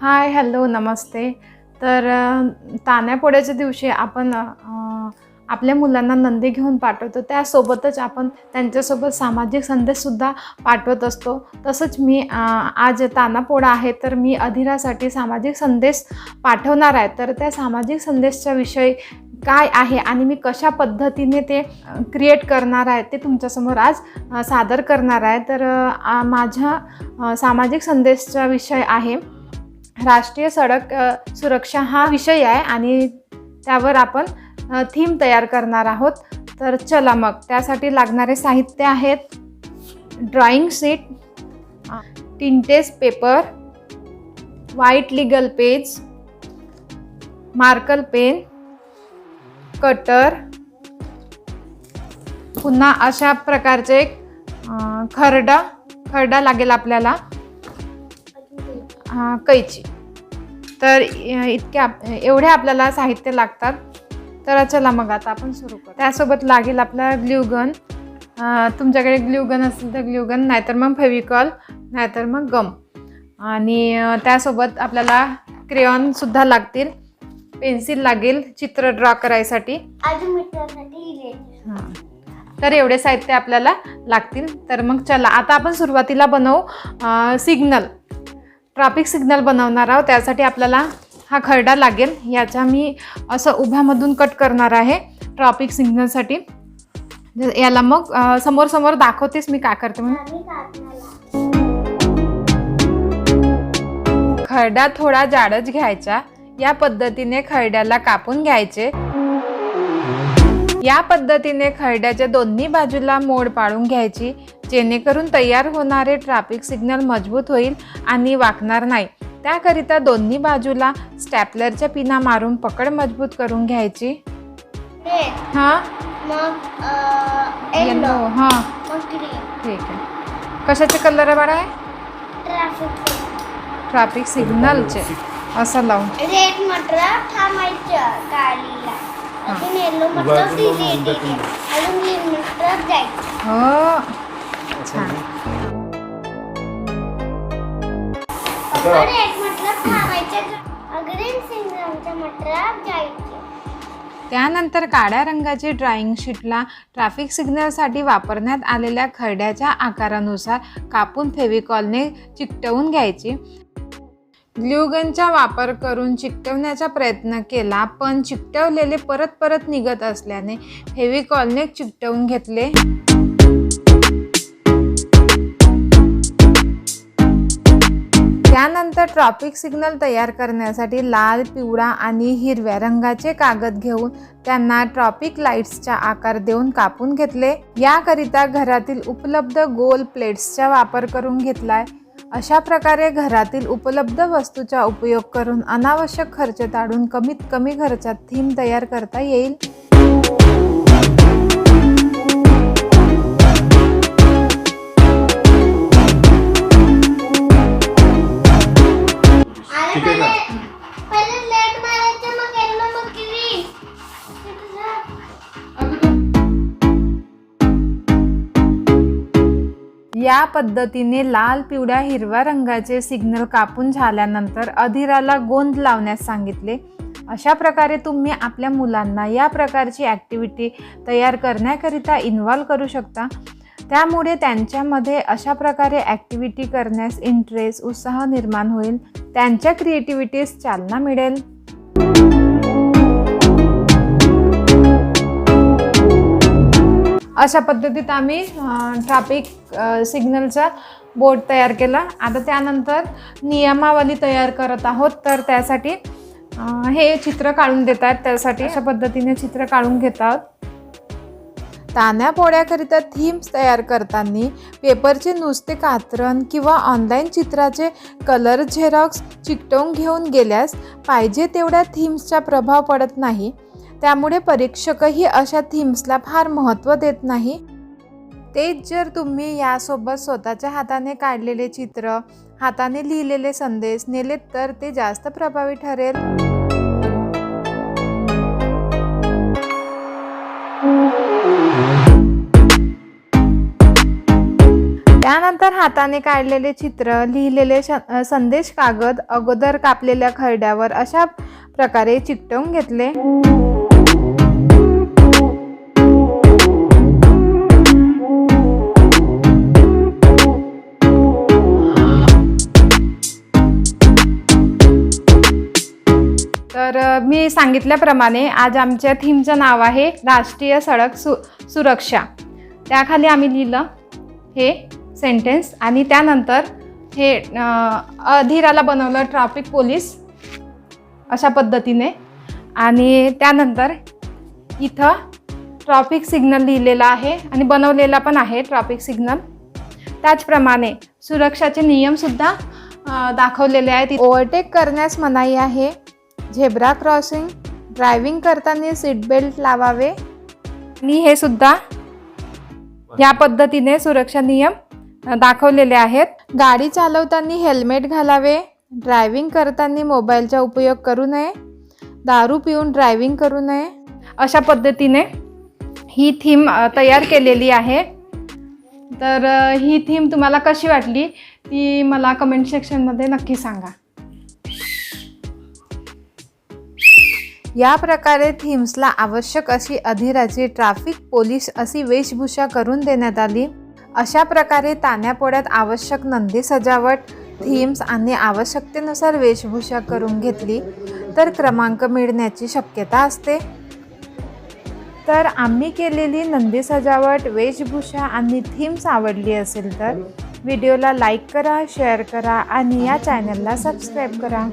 Hi hello नमस्ते. तर तान्यापोळ्याच्या दिवशी आपण आपल्या मुलांना नंदी घेऊन पाठवतो. त्यासोबतच आपण त्यांच्यासोबत सामाजिक संदेशसुद्धा पाठवत असतो. तसंच मी आज तानापोळा आहे तर मी अधिरासाठी सामाजिक संदेश पाठवणार आहे. तर त्या सामाजिक संदेशच्या विषयी काय आहे आणि मी कशा पद्धतीने ते क्रिएट करणार आहे ते तुमच्यासमोर आज सादर करणार आहे. तर माझ्या सामाजिक संदेशचा विषय आहे राष्ट्रीय सडक सुरक्षा हा विषय आहे आणि त्यावर आपण थीम तयार करणार आहोत. तर चला मग त्यासाठी लागणारे साहित्य आहेत. Drawing sheet टिंटेस paper white legal page marker pen cutter पुन्हा अशा प्रकारचे एक खरडा खरडा लागेल आपल्याला. कैची. तर इतक्या एवढे आपल्याला साहित्य लागतात. तर चला मग आता आपण सुरू करू. त्यासोबत लागेल आपला ग्ल्यूगन तुमच्याकडे ग्ल्यूगन असेल तर ग्ल्यूगन नाहीतर मग फेविकॉल नाहीतर मग गम. आणि त्यासोबत आपल्याला क्रेयॉनसुद्धा लागतील. पेन्सिल लागेल चित्र ड्रॉ करायसाठी. हां. तर एवढे साहित्य आपल्याला लागतील. तर मग चला आता आपण सुरुवातीला बनवू सिग्नल ट्रॅफिक सिग्नल बनवणार आहोत त्यासाठी आपल्याला हा खरडा लागेल. याचा मी असं उभ्यामधून कट करणार आहे ट्रॅफिक सिग्नलसाठी याला मग समोर समोर दाखवतेस मी काय करते म्हणून. खरडा थोडा जाडच घ्यायचा. या पद्धतीने खरड्याला कापून घ्यायचे. या पद्धतीने खरड्याच्या दोन्ही बाजूला मोड पाडून घ्यायची जेणेकरून तयार होणारे ट्रॅफिक सिग्नल मजबूत होईल आणि वाकणार नाही. त्याकरिता दोन्ही बाजूला स्टॅपलरच्या पिना मारून पकड मजबूत करून घ्यायची. हां. येलो हां. ठीक आहे. कशाचे कलर आहे बाळा ट्रॅफिक ट्रॅफिक सिग्नलचे असं लावून. रेड थांबायचं गाडीला. मतलब अजून जायचं हो. छान. रेड मतलब थांबायचं ग्रीन सिग्नलचा मतलब जायचं. त्यानंतर काळ्या रंगाची ड्रॉइंग शीटला ट्रॅफिक सिग्नलसाठी वापरण्यात आलेल्या खरड्याच्या आकारानुसार कापून फेविकॉलने चिकटवून घ्यायची. ग्ल्यूगनचा वापर करून चिकटवण्याचा प्रयत्न केला पण चिकटवलेले परत परत निघत असल्याने फेविकॉलने चिकटवून घेतले. त्यानंतर ट्रॉफिक सिग्नल तयार करण्यासाठी लाल पिवळा आणि हिरव्या रंगाचे कागद घेऊन त्यांना ट्रॉफिक लाईट्सचा आकार देऊन कापून घेतले. याकरिता घरातील उपलब्ध गोल प्लेट्सचा वापर करून घेतलाय. अशा प्रकारे घरातील उपलब्ध वस्तूचा उपयोग करून अनावश्यक खर्च टाळून कमीत कमी खर्चात थीम तयार करता येईल. आलं पहिले पहिले या पद्धतीने लाल पिवळ्या हिरव्या रंगाचे सिग्नल कापून झाल्यानंतर अधिराला गोंद लावण्यास सांगितले. अशा प्रकारे तुम्ही आपल्या मुलांना या प्रकारची ॲक्टिव्हिटी तयार करण्याकरिता इन्व्हॉल्व करू शकता. त्यामुळे त्यांच्यामध्ये अशा प्रकारे ॲक्टिव्हिटी करण्यास इंटरेस्ट उत्साह निर्माण होईल. त्यांच्या क्रिएटिव्हिटीस चालना मिळेल. अशा पद्धतीत आम्ही ट्राफिक सिग्नलचा बोर्ड तयार केला. आता त्यानंतर नियमावली तयार करत आहोत. तर त्यासाठी हे चित्र काढून देत आहेत त्यासाठी अशा पद्धतीने चित्र काढून घेत आहोत तान्या पोळ्याकरिता थीम्स तयार करताना पेपरचे नुसते कात्रण किंवा ऑनलाईन चित्राचे कलर झेरॉक्स चिकटवून घेऊन गेल्यास पाहिजे तेवढ्या थीम्सचा प्रभाव पडत नाही. त्यामुळे परीक्षकही अशा थीम्सला फार महत्त्व देत नाही. तेच जर तुम्ही यासोबत स्वतःच्या हाताने काढलेले चित्र हाताने लिहिलेले संदेश नेलेत तर ते जास्त प्रभावी ठरेल. त्यानंतर हाताने काढलेले चित्र लिहिलेले श संदेश कागद अगोदर कापलेल्या खरड्यावर अशा प्रकारे चिकटवून घेतले. तर मी सांगितल्याप्रमाणे आज आमच्या थीमचं नाव आहे राष्ट्रीय सडक सु सुरक्षा. त्याखाली आम्ही लिहिलं हे सेंटेन्स आणि त्यानंतर हे अधीराला बनवलं ट्रॅफिक पोलीस अशा पद्धतीने आणि त्यानंतर इथं ट्रॅफिक सिग्नल लिहिलेला आहे आणि बनवलेला पण आहे ट्रॅफिक सिग्नल त्याचप्रमाणे सुरक्षाचे नियमसुद्धा दाखवलेले आहेत. ओव्हरटेक करण्यास मनाई आहे. झेब्रा क्रॉसिंग ड्रायव्हिंग करताना सीट बेल्ट लावावे. आणि हे सुद्धा या पद्धतीने सुरक्षा नियम दाखवलेले आहेत. गाडी चालवताना हेल्मेट घालावे. ड्रायव्हिंग करताना मोबाईलचा उपयोग करू नये. दारू पिऊन ड्रायव्हिंग करू नये. अशा पद्धतीने ही थीम तयार केलेली आहे. तर ही थीम तुम्हाला कशी वाटली ती मला कमेंट सेक्शनमध्ये नक्की सांगा. या प्रकारे थीम्सला आवश्यक अशी अधिराची ट्रॅफिक पोलीस अशी वेशभूषा करून देण्यात आली. अशा प्रकारे तान्यापोळ्यात आवश्यक नंदी सजावट थीम्स आणि आवश्यकतेनुसार वेशभूषा करून घेतली तर क्रमांक मिळण्याची शक्यता असते. तर आम्ही केलेली नंदी सजावट वेशभूषा आणि थीम्स आवडली असेल तर व्हिडिओला लाईक करा शेअर करा आणि या चॅनलला सबस्क्राईब करा.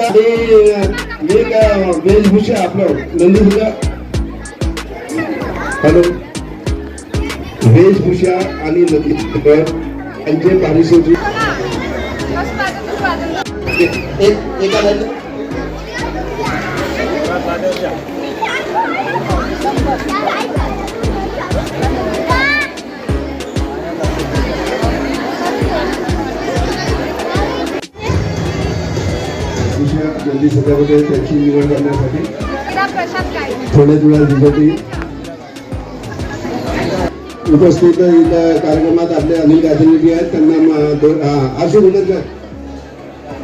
अं, एक अं, वेशभूषा आपलं? नंदी सजा हॅलो? वेशभूषा आणि नंदी यांचे पारितोषिक एक- सजावट आहे, त्याची निवड करण्यासाठी थोड्याच वेळा दिवसाची उपस्थित इथं कार्यक्रमात आपले अनिल गाजनजी आहेत. त्यांना म- दो- हा, आशू बोलत जा.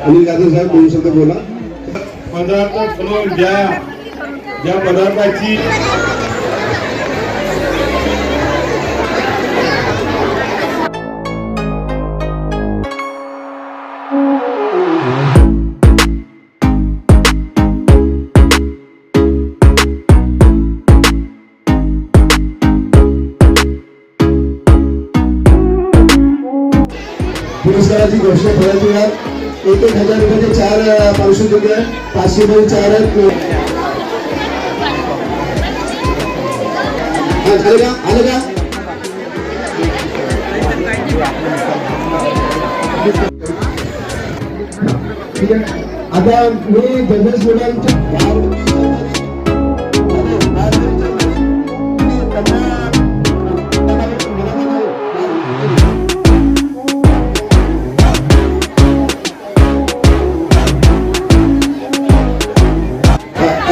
अनिल गाजन साहेब दोन शब्द बोला. पदार्थ ज्या ज्या पदार्थाची पुरस्काराची घोषणा थोड्याच वेळात एक एक हजार रुपयाचे चार अ, पारितोषिक आहे पाचशे रुपये चार आहेत. हा. झालं का? आलं का? ठीक आहे. आता मी जनरल स्टुडंट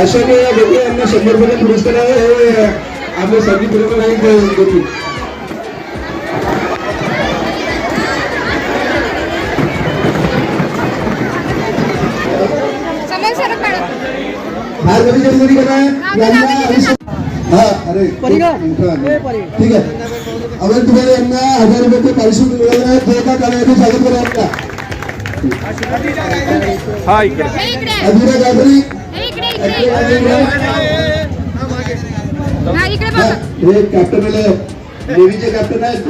अशा काही व्यक्ती यांना शंभर रुपये पुरस्कार आहे हे आपले संगीत प्रेमी नाही करा यांना हा अरे ठीक आहे. अगर तुम्हाला यांना हजार रुपये पारितोषिक मिळालं आहे स्वागत करा आपला अधुरा गाजरी हा, हे नेव्हीचे कॅप्टन आहेत.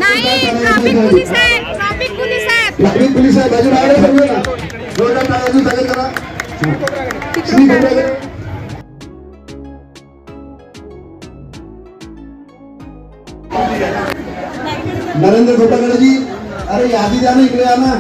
ट्रॅफिक पोलीस आहे बाजूला आले सर्व ना जोरदार टाळ्यांनी स्वागत करा. श्री खंडागरे. नरेंद्र घोटागडे जी अरे यादी द्या ना इकडे या ना?